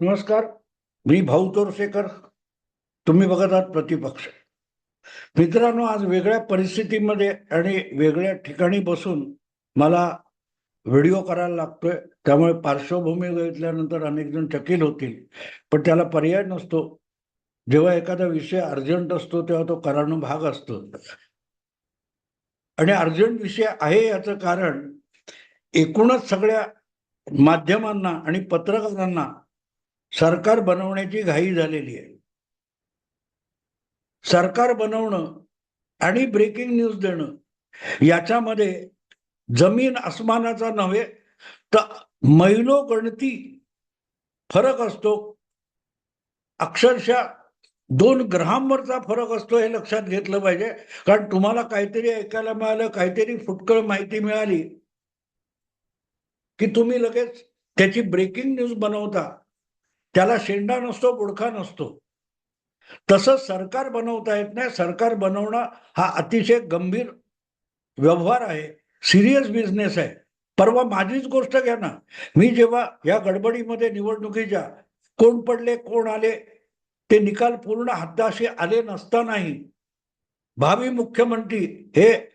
नमस्कार मी भाऊ तोरसेकर. तुम्ही बघत आहात प्रतिपक्ष. मित्रांनो आज वेगळ्या परिस्थितीमध्ये आणि वेगळ्या ठिकाणी बसून मला व्हिडिओ करायला लागतोय. त्यामुळे पार्श्वभूमी बघितल्यानंतर अनेक जण चकील होतील पण त्याला पर्याय नसतो. जेव्हा एखादा विषय अर्जंट असतो तेव्हा तो करणं भाग असतो. आणि अर्जंट विषय आहे याचं कारण एकूणच सगळ्या माध्यमांना आणि पत्रकारांना सरकार बनवण्याची घाई झालेली आहे. सरकार बनवणं आणि ब्रेकिंग न्यूज देणं याच्यामध्ये जमीन आसमानाचा नव्हे तर मैलो गणती फरक असतो. अक्षरशः दोन ग्रहांवरचा फरक असतो हे लक्षात घेतलं पाहिजे. कारण तुम्हाला काहीतरी ऐकायला मिळालं काहीतरी फुटकळ माहिती मिळाली की तुम्ही लगेच त्याची ब्रेकिंग न्यूज बनवता. त्याला शेंडा नसतो बुडखा नसतो. तसं सरकार बनवता येत नाही. सरकार बनवणं हा अतिशय गंभीर व्यवहार आहे. सिरियस बिझनेस आहे. परवा माझीच गोष्ट घ्या ना. मी जेव्हा या गडबडीमध्ये निवडणुकीच्या कोण पडले कोण आले ते निकाल पूर्ण हाताशी आले नसतानाही भावी मुख्यमंत्री हे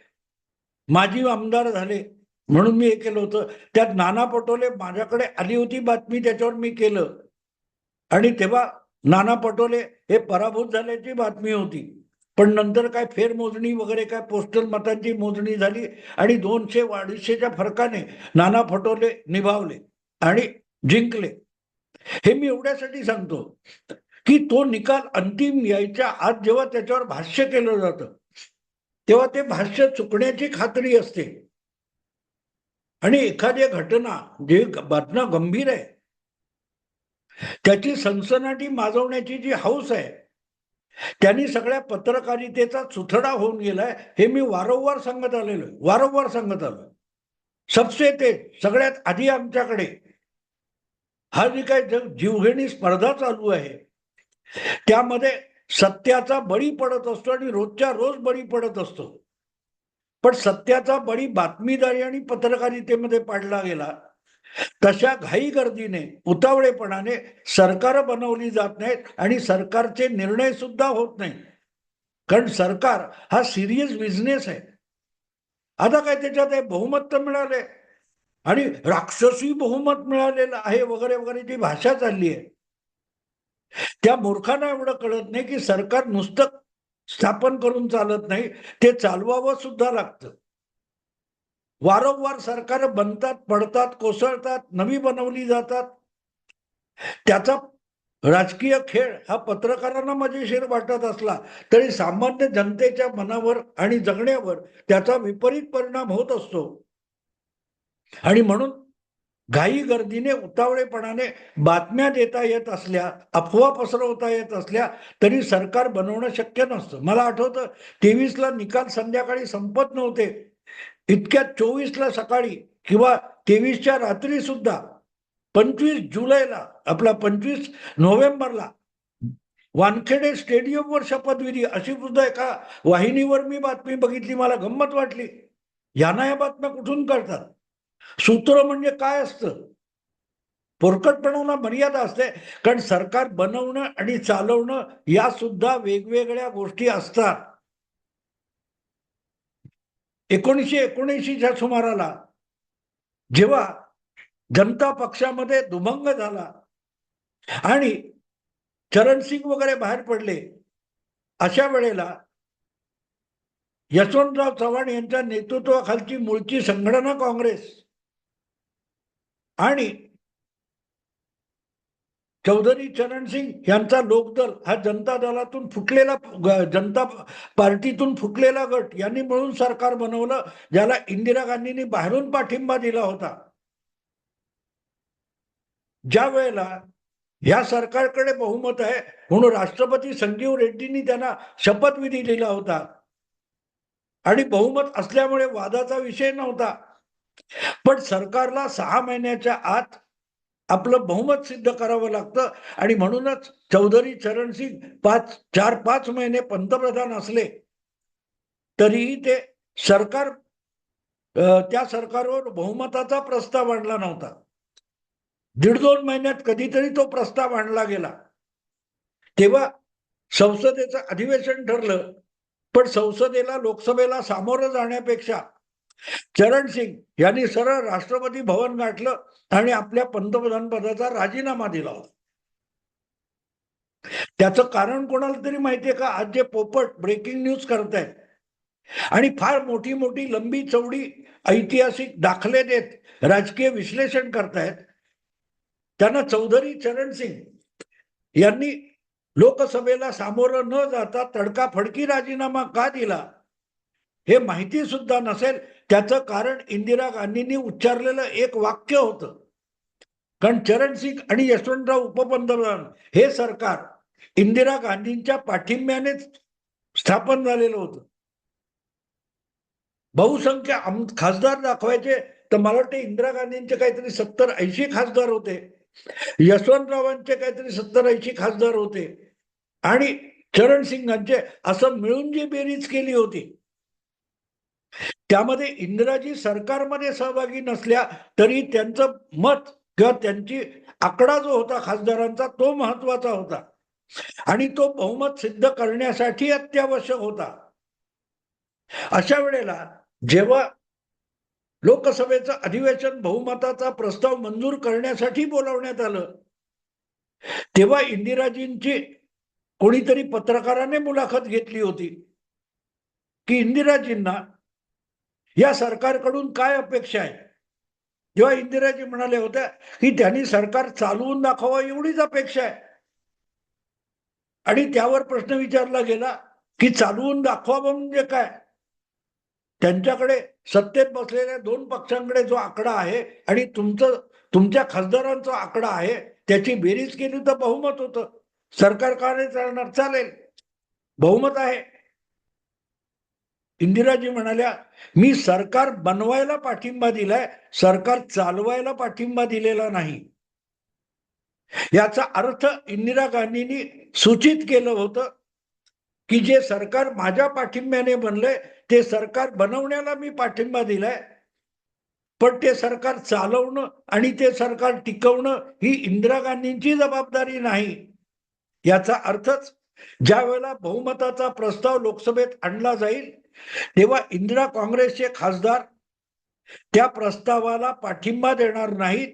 माजी आमदार झाले म्हणून मी हे केलं होतं. त्यात नाना पटोले माझ्याकडे आली होती बातमी त्याच्यावर मी केलं. आणि तेव्हा नाना पटोले हे पराभूत झाल्याची बातमी होती. पण नंतर काय फेरमोजणी वगैरे काय पोस्टल मतांची मोजणी झाली आणि दोनशे अडीचशेच्या फरकाने नाना पटोले निभावले आणि जिंकले. हे मी एवढ्यासाठी सांगतो की तो निकाल अंतिम यायच्या आत जेव्हा त्याच्यावर भाष्य केलं जातं तेव्हा ते भाष्य चुकण्याची खात्री असते. आणि एखादी घटना जे बातम्या गंभीर आहे त्याची सनसनाटी माजवण्याची जी हौस आहे त्यांनी सगळ्या पत्रकारितेचा चुथडा होऊन गेलाय हे मी वारंवार सांगत आलेलो आहे. वारंवार सांगत आलो सबसे ते सगळ्यात आधी आमच्याकडे हा जी काय जग जीवघेणी स्पर्धा चालू आहे त्यामध्ये सत्याचा बळी पडत असतो आणि रोजच्या रोज बळी पडत असतो पण सत्याचा बळी बातमीदारी आणि पत्रकारितेमध्ये पाडला गेला तशा घाई गर्दीने उतावळेपणाने सरकार बनवली जात नाहीत आणि सरकारचे निर्णय सुद्धा होत नाही कारण सरकार हा सिरियस बिझनेस आहे. आता काय त्याच्यात आहे बहुमत तर मिळाले? आणि राक्षसी बहुमत मिळालेलं आहे वगैरे वगैरे जी भाषा चालली आहे. त्या मूर्खांना एवढं कळत नाही की सरकार नुसतं स्थापन करून चालत नाही ते चालवावं सुद्धा लागतं. वारंवार सरकार बनतात पडतात कोसळतात नवी बनवली जातात. त्याचा राजकीय खेळ हा पत्रकारांना मजेशीर वाटत असला तरी सामान्य जनतेच्या मनावर आणि जगण्यावर त्याचा विपरीत परिणाम होत असतो. आणि म्हणून घाई गर्दीने उतावळेपणाने बातम्या देता येत असल्या अफवा पसरवता येत असल्या तरी सरकार बनवणं शक्य नसतं. मला आठवतं तेवीसला निकाल संध्याकाळी संपत नव्हते. इतक्या चोवीसला सकाळी किंवा तेवीसच्या रात्री सुद्धा पंचवीस जुलैला आपला पंचवीस नोव्हेंबरला वानखेडे स्टेडियमवर शपथविधी अशी सुद्धा एका वाहिनीवर मी बातमी बघितली मला गंमत वाटली. यांना या बातम्या कुठून कळतात? सूत्र म्हणजे काय असतं? पोरकटपणाला मर्यादा असते कारण सरकार बनवणं आणि चालवणं या सुद्धा वेगवेगळ्या गोष्टी असतात. एकोणीसशे एकोणऐंशीच्या सुमाराला जेव्हा जनता पक्षामध्ये दुभंग झाला आणि चरणसिंग वगैरे बाहेर पडले अशा वेळेला यशवंतराव चव्हाण यांच्या नेतृत्वाखालची मूळची संघटना काँग्रेस आणि चौधरी चरण सिंग यांचा लोकदल हा जनता दलातून फुटलेला जनता पार्टीतून फुटलेला गट. यांनी मिळून सरकार बनवलं ज्याला इंदिरा गांधींनी बाहेरून पाठिंबा दिला होता. ज्या वेळेला या सरकारकडे बहुमत आहे म्हणून राष्ट्रपती संजीव रेड्डींनी त्यांना शपथविधी दिला होता. आणि बहुमत असल्यामुळे वादाचा विषय नव्हता. पण सरकारला सहा महिन्याच्या आत आपलं बहुमत सिद्ध करावं लागतं. आणि म्हणूनच चौधरी चरणसिंग पाच चार पाच महिने पंतप्रधान असले तरीही ते सरकार त्या सरकारवर बहुमताचा प्रस्ताव आणला नव्हता. दीड दोन महिन्यात कधीतरी तो प्रस्ताव आणला गेला. तेव्हा संसदेचं अधिवेशन ठरलं पण संसदेला लोकसभेला सामोरं जाण्यापेक्षा चरण सिंग यांनी सरळ राष्ट्रपती भवन गाठलं आणि आपल्या पंतप्रधान पदाचा राजीनामा दिला होता. त्याचं कारण कोणाला तरी माहितीये का? आज जे पोपट ब्रेकिंग न्यूज करतायत. आणि फार मोठी मोठी लंबी चौडी ऐतिहासिक दाखले देत राजकीय विश्लेषण करतायत. त्यांना चौधरी चरण सिंग यांनी लोकसभेला सामोरं न जाता तडकाफडकी राजीनामा का दिला? हे माहिती सुद्धा नसेल. त्याचं कारण इंदिरा गांधींनी उच्चारलेलं एक वाक्य होतं. कारण चरण सिंग आणि यशवंतराव उपपंतप्रधान हे सरकार इंदिरा गांधींच्या पाठिंब्यानेच स्थापन झालेलं होतं. बहुसंख्य खासदार दाखवायचे तर मला वाटते इंदिरा गांधींचे काहीतरी सत्तर ऐंशी खासदार होते. यशवंतरावांचे काहीतरी सत्तर ऐंशी खासदार होते. आणि चरण सिंगांचे असं मिळून जी बेरीज केली होती. त्यामध्ये इंदिराजी सरकारमध्ये सहभागी नसल्या तरी त्यांचं मत किंवा त्यांची आकडा जो होता खासदारांचा तो महत्त्वाचा होता. आणि तो बहुमत सिद्ध करण्यासाठी अत्यावश्यक होता. अशा वेळेला जेव्हा लोकसभेचं अधिवेशन बहुमताचा प्रस्ताव मंजूर करण्यासाठी बोलावण्यात आलं तेव्हा इंदिराजींची कोणीतरी पत्रकाराने मुलाखत घेतली होती की इंदिराजींना या सरकारकडून काय अपेक्षा आहे? जेव्हा इंदिराजी म्हणाले होत्या की त्यांनी सरकार चालवून दाखवावं एवढीच अपेक्षा आहे. आणि त्यावर प्रश्न विचारला गेला की चालवून दाखवावं म्हणजे काय? त्यांच्याकडे सत्तेत बसलेल्या दोन पक्षांकडे जो आकडा आहे आणि तुमचं तुमच्या खासदारांचा आकडा आहे त्याची बेरीज केली तर बहुमत होतं. सरकार का नाही चालणार? चालेल. बहुमत आहे. इंदिराजी म्हणाल्या मी सरकार बनवायला पाठिंबा दिलाय सरकार चालवायला पाठिंबा दिलेला नाही. याचा अर्थ इंदिरा गांधींनी सूचित केलं होतं की जे सरकार माझ्या पाठिंब्याने बनलंय ते सरकार बनवण्याला मी पाठिंबा दिलाय. पण ते सरकार चालवणं आणि ते सरकार टिकवणं ही इंदिरा गांधींची जबाबदारी नाही. याचा अर्थच ज्या वेळेला बहुमताचा प्रस्ताव लोकसभेत आणला जाईल तेव्हा इंदिरा काँग्रेसचे खासदार त्या प्रस्तावाला पाठिंबा देणार नाहीत.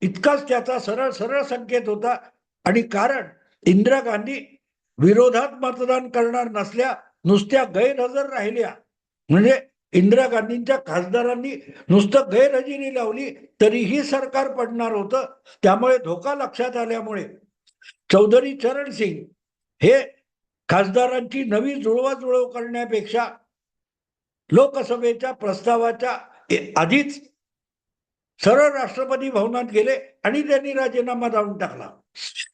इतकाच त्याचा सरळ सरळ संकेत होता. आणि कारण इंदिरा गांधी विरोधात मतदान करणार नसल्या नुसत्या गैरहजर राहिल्या. म्हणजे इंदिरा गांधींच्या खासदारांनी नुसतं गैरहजेरी लावली तरीही सरकार पडणार होतं. त्यामुळे धोका लक्षात आल्यामुळे चौधरी चरण सिंग हे खासदारांची नवी जुळवाजुळव करण्यापेक्षा लोकसभेच्या प्रस्तावाच्या आधीच सरळ राष्ट्रपती भवनात गेले आणि त्यांनी राजीनामा जाऊन टाकला.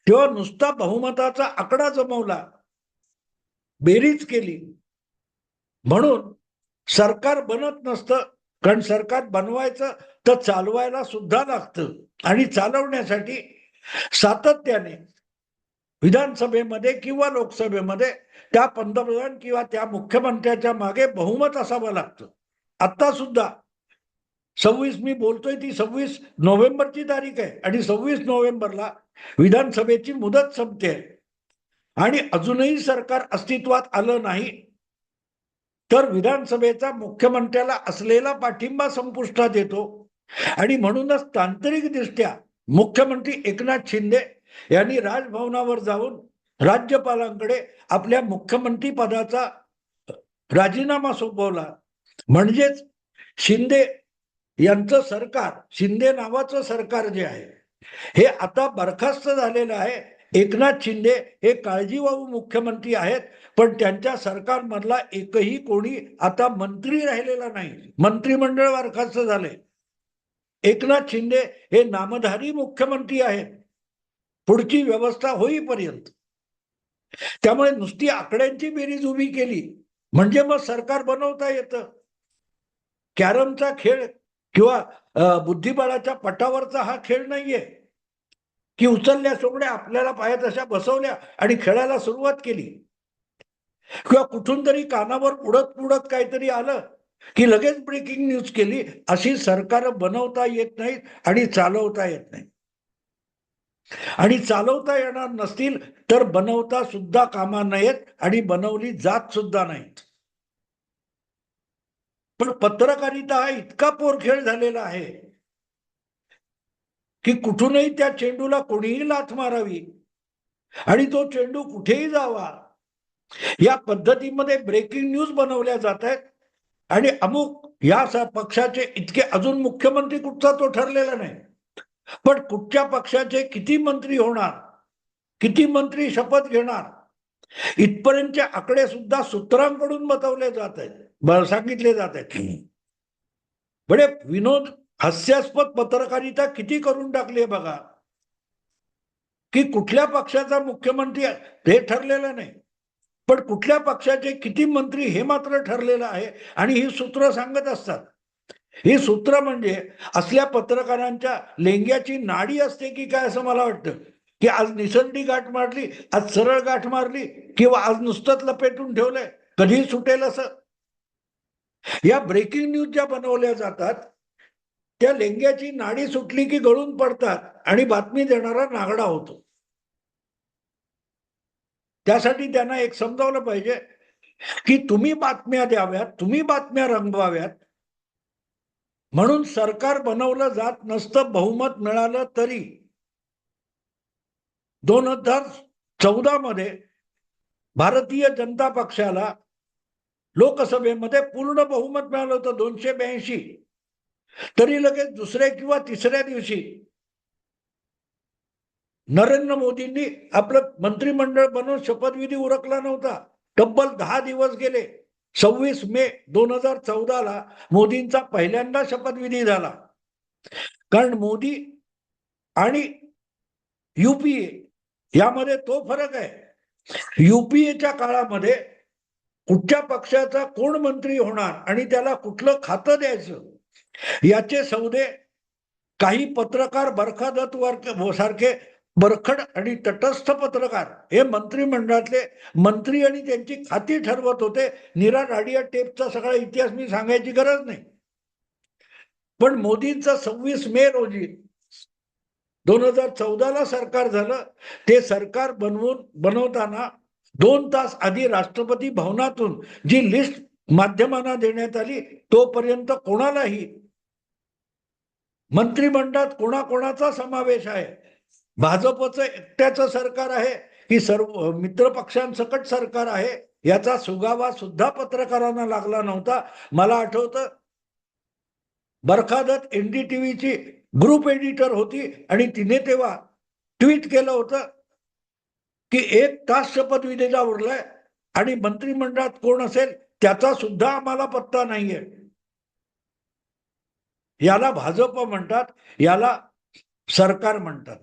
तेव्हा नुसता बहुमताचा आकडा जमवला. बेरीज केली. म्हणून सरकार बनत नसतं. कारण सरकार बनवायचं तर चालवायला सुद्धा लागतं. आणि चालवण्यासाठी सातत्याने विधानसभेमध्ये किंवा लोकसभेमध्ये त्या पंतप्रधान किंवा त्या मुख्यमंत्र्याच्या मागे बहुमत असावं लागतं. आता सुद्धा सव्वीस मी बोलतोय ती सव्वीस नोव्हेंबरची तारीख आहे आणि सव्वीस नोव्हेंबरला विधानसभेची मुदत संपते. आणि अजूनही सरकार अस्तित्वात आलं नाही तर विधानसभेचा मुख्यमंत्र्याला असलेला पाठिंबा संपुष्टात येतो. आणि म्हणूनच तांत्रिकदृष्ट्या मुख्यमंत्री एकनाथ शिंदे यांनी राजभवनावर जाऊन राज्यपालांकडे आपल्या मुख्यमंत्री पदाचा राजीनामा सोपवला. म्हणजेच शिंदे यांचं सरकार शिंदे नावाचं सरकार जे आहे हे आता बरखास्त झालेलं आहे. एकनाथ शिंदे हे काळजीवाहू मुख्यमंत्री आहेत पण त्यांच्या सरकारमधला एकही कोणी आता मंत्री राहिलेला नाही. मंत्रिमंडळ बरखास्त झाले. एकनाथ शिंदे हे नामधारी मुख्यमंत्री आहेत. पुढची व्यवस्था होईपर्यंत. त्यामुळे नुसती आकड्यांची बेरीज उभी केली म्हणजे मग सरकार बनवता येतं. कॅरमचा खेळ किंवा बुद्धिबळाच्या पटावरचा हा खेळ नाहीये. की उचलल्या सोबड्या आपल्याला पाया तशा बसवल्या आणि खेळायला सुरुवात केली. किंवा कुठून तरी कानावर उडत उडत काहीतरी आलं की लगेच ब्रेकिंग न्यूज केली अशी सरकार बनवता येत नाहीत आणि चालवता येत नाही आणि चालवता येणार नसतील तर बनवता सुद्धा कामा नयेत आणि बनवली जात सुद्धा नाहीत. पण पत्रकारिता हा इतका पोरखेळ झालेला आहे की कुठूनही त्या चेंडूला कोणीही लाथ मारावी आणि तो चेंडू कुठेही जावा या पद्धतीमध्ये ब्रेकिंग न्यूज बनवल्या जात आहेत आणि अमुक या पक्षाचे इतके अजून मुख्यमंत्री कुठचा तो ठरलेला नाही. पण कुठच्या पक्षाचे किती मंत्री होणार? किती मंत्री शपथ घेणार? इथपर्यंतचे आकडे सुद्धा सूत्रांकडून बतवले जात आहेत सांगितले जात आहेत. म्हणजे विनोद हास्यास्पद पत्रकारिता किती करून टाकली आहे बघा? की कुठल्या पक्षाचा मुख्यमंत्री हे ठरलेलं नाही पण कुठल्या पक्षाचे किती मंत्री हे मात्र ठरलेलं आहे आणि ही सूत्र सांगत असतात. हे सूत्र म्हणजे असल्या पत्रकारांच्या लेंग्याची नाडी असते की काय असं मला वाटतं? की आज निसंडी गाठ मारली आज सरळ गाठ मारली किंवा आज नुसतंच लपेटून ठेवलंय कधी सुटेल असं? या ब्रेकिंग न्यूज ज्या बनवल्या जातात त्या लेंग्याची नाडी सुटली की गळून पडतात आणि बातमी देणारा नागडा होतो. त्यासाठी त्यांना एक समजावलं पाहिजे की तुम्ही बातम्या द्याव्यात तुम्ही बातम्या रंगवाव्यात म्हणून सरकार बनवलं जात नसतं बहुमत मिळालं तरी. दोन हजार चौदा मध्ये भारतीय जनता पक्षाला लोकसभेमध्ये पूर्ण बहुमत मिळालं होतं दोनशे ब्याऐंशी. तरी लगेच दुसऱ्या किंवा तिसऱ्या दिवशी नरेंद्र मोदींनी आपलं मंत्रिमंडळ बनवून शपथविधी उरकला नव्हता. तब्बल दहा दिवस गेले. सव्वीस मे दोन हजार चौदाला मोदींचा पहिल्यांदा शपथविधी झाला. कारण मोदी आणि युपीए यामध्ये तो फरक आहे. युपीएच्या काळामध्ये कुठच्या पक्षाचा कोण मंत्री होणार आणि त्याला कुठलं खातं द्यायचं याचे सौदे काही पत्रकार बरखादत दत्त सारखे बरखड आणि तटस्थ पत्रकार हे मंत्रिमंडळातले मंत्री आणि त्यांची खाती ठरवत होते. निरा राडिया टेपचा सगळा इतिहास मी सांगायची गरज नाही. पण मोदींचा सव्वीस मे रोजी दोन हजार चौदाला सरकार झालं. ते सरकार बनवून बनवताना दोन तास आधी राष्ट्रपती भवनातून जी लिस्ट माध्यमांना देण्यात आली तोपर्यंत कोणालाही मंत्रिमंडळात कोणाकोणाचा समावेश आहे? भाजपचं एकट्याचं सरकार आहे की सर्व मित्र पक्षांसकट सरकार आहे याचा सुगावा सुद्धा पत्रकारांना लागला नव्हता. मला आठवतं बरखादत एनडीटीव्हीची ग्रुप एडिटर होती आणि तिने तेव्हा ट्विट केलं होतं की एक तास शपथविधीचा उरलाय आणि मंत्रिमंडळात कोण असेल त्याचा सुद्धा आम्हाला पत्ता नाहीये. याला भाजप म्हणतात याला सरकार म्हणतात.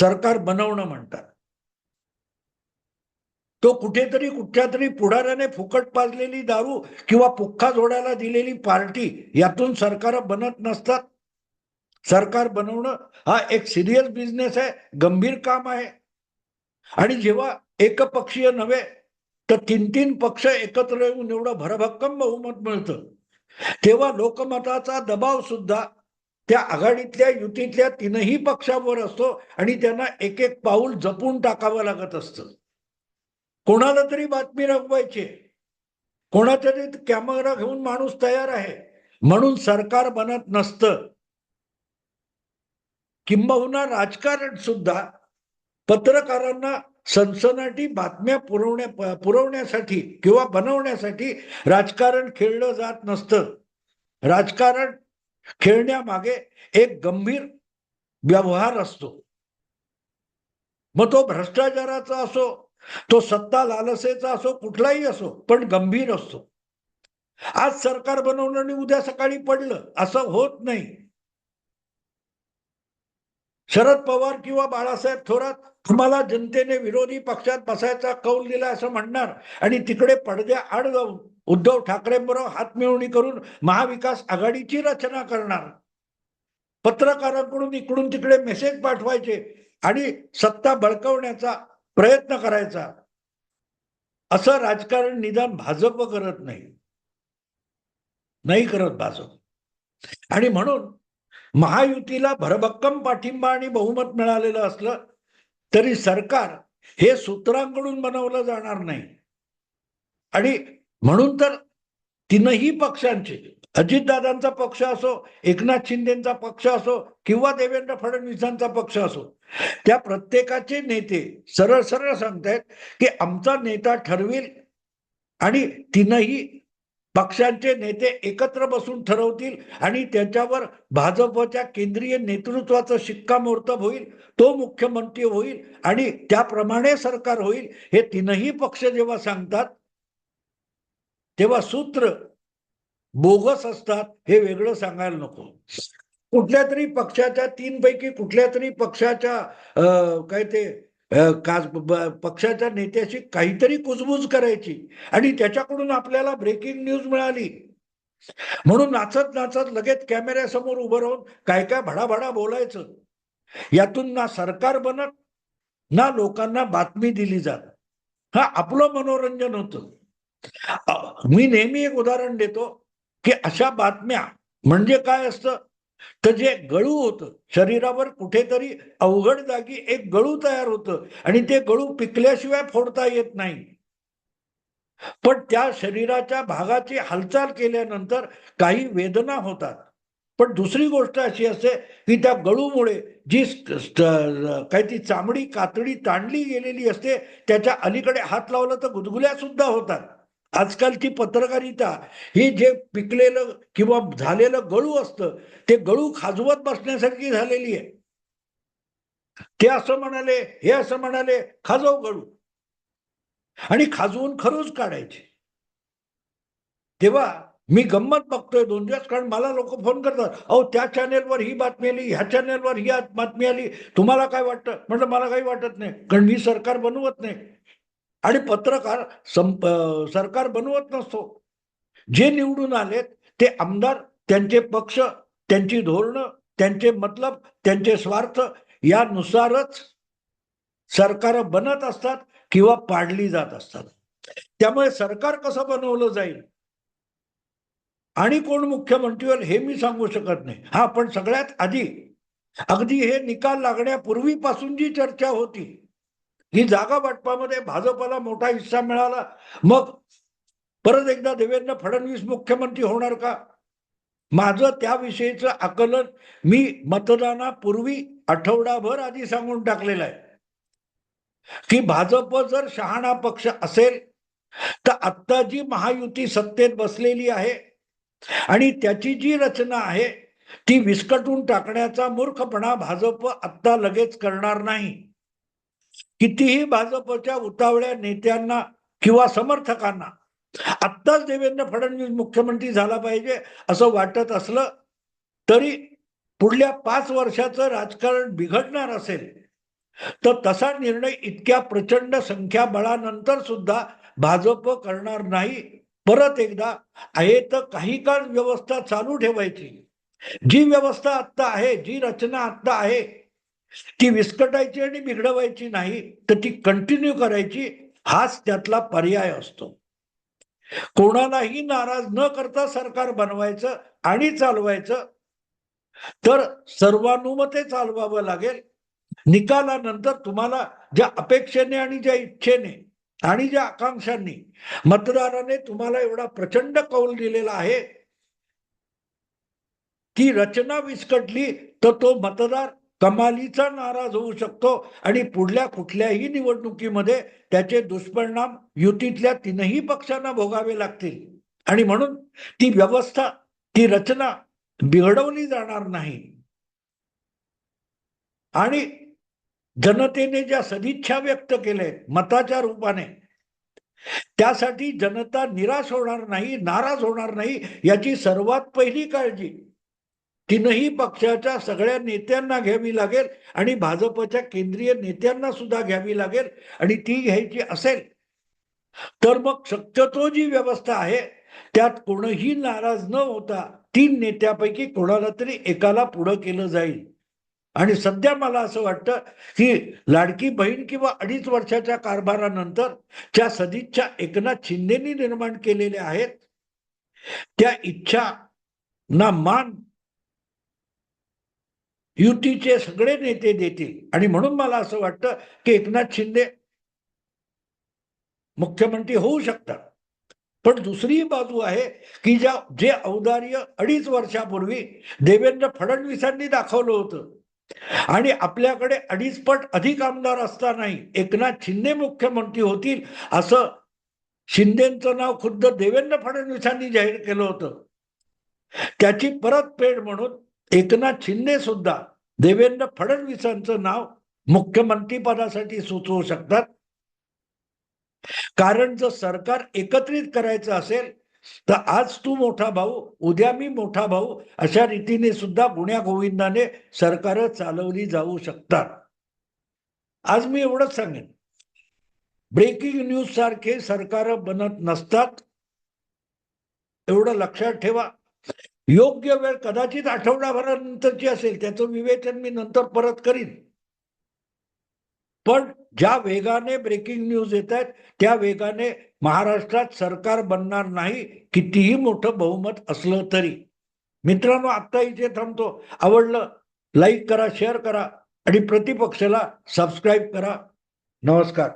सरकार बनवणं म्हणतात. तो कुठेतरी कुठच्या तरी पुढाऱ्याने फुकट पाजलेली दारू किंवा पुख्खा जोड्याला दिलेली पार्टी यातून सरकार बनत नसतात. सरकार बनवणं हा एक सिरियस बिझनेस आहे गंभीर काम आहे. आणि जेव्हा एकपक्षीय नव्हे तर तीन तीन पक्ष एकत्र येऊन एवढं भरभक्कम बहुमत मिळतं. तेव्हा लोकमताचा दबाव सुद्धा त्या आघाडीतल्या युतीतल्या तीनही पक्षावर असतो आणि त्यांना एक एक पाऊल जपून टाकावं लागत असतं. कोणाला तरी बातमी रंगवायची कोणाचा तरी कॅमेरा घेऊन माणूस तयार आहे. म्हणून सरकार बनत नसतं. किंबहुना राजकारण सुद्धा पत्रकारांना सनसनाटी बातम्या पुरवण्या पुरवण्यासाठी किंवा बनवण्यासाठी राजकारण खेळलं जात नसतं. राजकारण खेळण्यामागे एक गंभीर व्यवहार असतो. मग तो भ्रष्टाचाराचा असो तो सत्ता लालसेचा असो कुठलाही असो पण गंभीर असतो. आज सरकार बनवलं आणि उद्या सकाळी पडलं असं होत नाही. शरद पवार किंवा बाळासाहेब थोरात तुम्हाला जनतेने विरोधी पक्षात बसायचा कौल दिला असं म्हणणार आणि तिकडे पडद्या आड जाऊन उद्धव ठाकरेंबरोबर हातमिळवणी करून महाविकास आघाडीची रचना करणार. पत्रकारांकडून इकडून तिकडे मेसेज पाठवायचे आणि सत्ता बळकवण्याचा प्रयत्न करायचा. असं राजकारण निदान भाजप करत नाही. नाही करत भाजप. आणि म्हणून महायुतीला भरभक्कम पाठिंबा आणि बहुमत मिळालेलं असलं तरी सरकार हे सूत्रांकडून बनवलं जाणार नाही. आणि म्हणून तर तीनही पक्षांचे अजितदादांचा पक्ष असो एकनाथ शिंदेचा पक्ष असो किंवा देवेंद्र फडणवीसांचा पक्ष असो त्या प्रत्येकाचे नेते सरळ सरळ सांगतायत की आमचा नेता ठरवेल आणि तीनही पक्षांचे नेते एकत्र बसून ठरवतील आणि त्याच्यावर भाजपच्या केंद्रीय नेतृत्वाचं शिक्कामोर्तब होईल तो मुख्यमंत्री होईल आणि त्याप्रमाणे सरकार होईल हे तीनही पक्ष जेव्हा सांगतात तेव्हा सूत्र बोगस असतात हे वेगळं सांगायला नको. कुठल्या तरी पक्षाच्या तीन पैकी कुठल्या तरी पक्षाच्या अं, काय ते पक्षाच्या नेत्याशी काहीतरी कुजबूज करायची आणि त्याच्याकडून आपल्याला ब्रेकिंग न्यूज मिळाली. म्हणून नाचत नाचत लगेच कॅमेऱ्यासमोर उभं राहून काय काय भडाभडा बोलायचं. यातून ना सरकार बनत ना लोकांना बातमी दिली जात. हा आपलं मनोरंजन होतं. मी नेहमी एक उदाहरण देतो की अशा बातम्या म्हणजे काय असतं? तर जे गळू होतं शरीरावर कुठेतरी अवघड जागी एक गळू तयार होतं आणि ते गळू पिकल्याशिवाय फोडता येत नाही. पण त्या शरीराच्या भागाची हालचाल केल्यानंतर काही वेदना होतात. पण दुसरी गोष्ट अशी असते की त्या गळूमुळे जी काही ती चामडी कातडी ताणली गेलेली असते त्याच्या अलीकडे हात लावला तर गुदगुल्या सुद्धा होतात. आजकालची पत्रकारिता ही जे पिकलेलं किंवा झालेलं गळू असतं ते गळू खाजवत बसण्यासारखी झालेली आहे. ते असं म्हणाले हे असं म्हणाले खाजव गळू. आणि खाजवून खरंच काढायचे. तेव्हा मी गंमत बघतोय दोन दिवस कारण मला लोक फोन करतात अहो त्या चॅनेलवर ही बातमी आली ह्या चॅनेलवर ही बातमी आली तुम्हाला काय वाटतं? म्हटलं मला काही वाटत नाही कारण मी सरकार बनवत नाही. आणि पत्रकार संप सरकार बनवत नसतो. जे निवडून आलेत ते आमदार त्यांचे पक्ष त्यांची धोरणं त्यांचे मतलब त्यांचे स्वार्थ यानुसारच सरकार बनत असतात किंवा पाडली जात असतात. त्यामुळे सरकार कसं बनवलं जाईल? आणि कोण मुख्यमंत्री होईल हे मी सांगू शकत नाही. हा पण सगळ्यात आधी. अगदी हे निकाल लागण्यापूर्वीपासून जी चर्चा होती ही जागा वाटपामध्ये भाजपला मोठा हिस्सा मिळाला. मग परत एकदा देवेंद्र फडणवीस मुख्यमंत्री होणार का? माझं त्याविषयीचं आकलन मी मतदानापूर्वी आठवडाभर आधी सांगून टाकलेलं आहे. की भाजप जर शहाणा पक्ष असेल तर आत्ता जी महायुती सत्तेत बसलेली आहे आणि त्याची जी रचना आहे ती विस्कटून टाकण्याचा मूर्खपणा भाजप आत्ता लगेच करणार नाही. कितीही भाजपच्या उतावळ्या नेत्यांना किंवा समर्थकांना आत्ताच देवेंद्र फडणवीस मुख्यमंत्री झाला पाहिजे असं वाटत असलं तरी पुढल्या पाच वर्षाचं राजकारण बिघडणार असेल तर तसा निर्णय इतक्या प्रचंड संख्याबळानंतर सुद्धा भाजप करणार नाही. परत एकदा आहे तर काही काळ व्यवस्था चालू ठेवायची. जी व्यवस्था आत्ता आहे जी रचना आत्ता आहे ती विस्कटायची आणि बिघडवायची नाही तर ती कंटिन्यू करायची हाच त्यातला पर्याय असतो. कोणालाही नाराज न करता सरकार बनवायचं आणि चालवायचं तर सर्वानुमते चालवावं लागेल. निकालानंतर तुम्हाला ज्या अपेक्षेने आणि ज्या इच्छेने आणि ज्या आकांक्षांनी मतदाराने तुम्हाला एवढा प्रचंड कौल दिलेला आहे ती रचना विस्कटली तर तो मतदार कमालीचा नाराज होऊ शकतो आणि पुढल्या कुठल्याही निवडणुकीमध्ये त्याचे दुष्परिणाम युतीतल्या तीनही पक्षांना भोगावे लागतील. आणि म्हणून ती व्यवस्था ती रचना बिघडवली जाणार नाही. आणि जनतेने ज्या सदिच्छा व्यक्त केल्या मताच्या रूपाने त्यासाठी जनता निराश होणार नाही नाराज होणार नाही याची सर्वात पहिली काळजी तीनही पक्षाच्या सगळ्या नेत्यांना घ्यावी लागेल आणि भाजपच्या केंद्रीय नेत्यांना सुद्धा घ्यावी लागेल आणि ती घ्यायची असेल तर मग शक्यतो जी व्यवस्था आहे त्यात कोणही नाराज न होता तीन नेत्यापैकी कोणाला तरी एकाला पुढं केलं जाईल. आणि सध्या मला असं वाटतं की लाडकी बहीण किंवा अडीच वर्षाच्या कारभारानंतर ज्या सदिच्छा एकनाथ शिंदेनी निर्माण केलेल्या आहेत त्या इच्छा ना मान युतीचे सगळे नेते देतील. आणि म्हणून मला असं वाटतं की एकनाथ शिंदे मुख्यमंत्री होऊ शकतात. पण दुसरी बाजू आहे की ज्या जे औदार्य अडीच वर्षापूर्वी देवेंद्र फडणवीसांनी दाखवलं होतं. आणि आपल्याकडे अडीच पट अधिक आमदार असतानाही एकनाथ शिंदे मुख्यमंत्री होतील असं शिंदेचं नाव खुद्द देवेंद्र फडणवीसांनी जाहीर केलं होतं. त्याची परतफेड म्हणून एकनाथ शिंदे सुद्धा देवेंद्र फडणवीसांचं नाव मुख्यमंत्री पदासाठी सुचवू शकतात. कारण जर सरकार एकत्रित करायचं असेल तर आज तू मोठा भाऊ उद्या मी मोठा भाऊ अशा रीतीने सुद्धा गुण्या गोविंदाने सरकार चालवली जाऊ शकतात. आज मी एवढंच सांगेन. ब्रेकिंग न्यूज सारखे सरकार बनत नसतात. एवढं लक्षात ठेवा. योग्य वेळ कदाचित आठवडाभरानंतरची असेल त्याचं विवेचन मी नंतर परत करीन. पण ज्या वेगाने ब्रेकिंग न्यूज येत आहेत त्या वेगाने महाराष्ट्रात सरकार बनणार नाही कितीही मोठं बहुमत असलं तरी. मित्रांनो आत्ता इथे थांबतो. आवडलं लाईक करा शेअर करा आणि प्रतिपक्षाला सबस्क्राईब करा. नमस्कार.